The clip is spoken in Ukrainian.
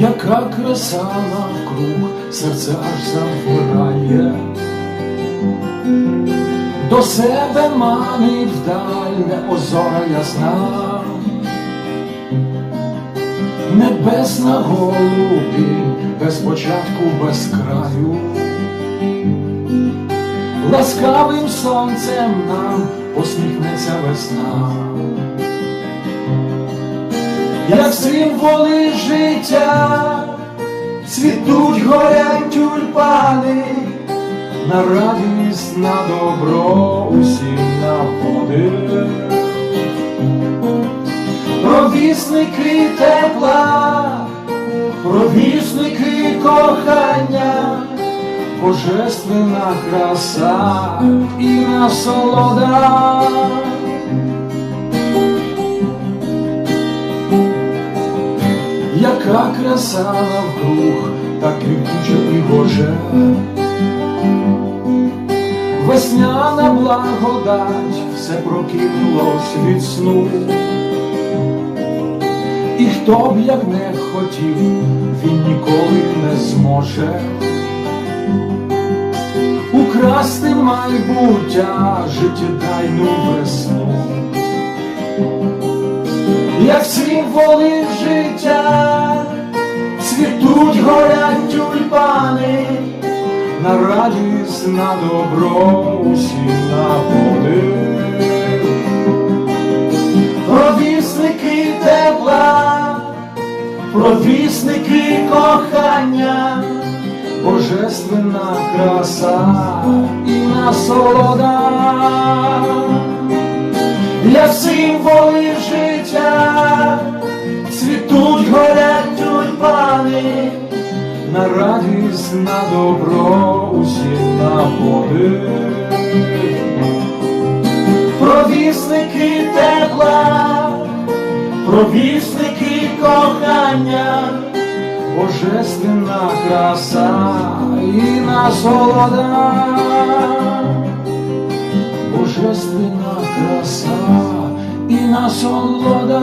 Яка краса навкруг, серце аж завмирає, до себе манить вдаль, де озора ясна, небесна голубі, без початку, без краю, ласкавим сонцем нам посміхнеться весна як символи життя, цвітуть горять тюльпани, на радість, на добро усім на подив. Провісники тепла, провісники кохання, божественна краса і насолода. Яка краса навкруг, так квітуча і гоже, весняна благодать, все прокинулось від сну, і хто б як не хотів, він ніколи не зможе майбуття, життєдайну весну як символи життя, цвітуть горять тюльпани, на радість, на добро усім на подив. Провісники тепла, провісники кохання, божественна краса і насолода як символи життя, цвітуть горять тюльпани, на радість, на добро усім на подив. Провісники тепла, провісники кохання, божественна краса і насолода божественна краса і насолода.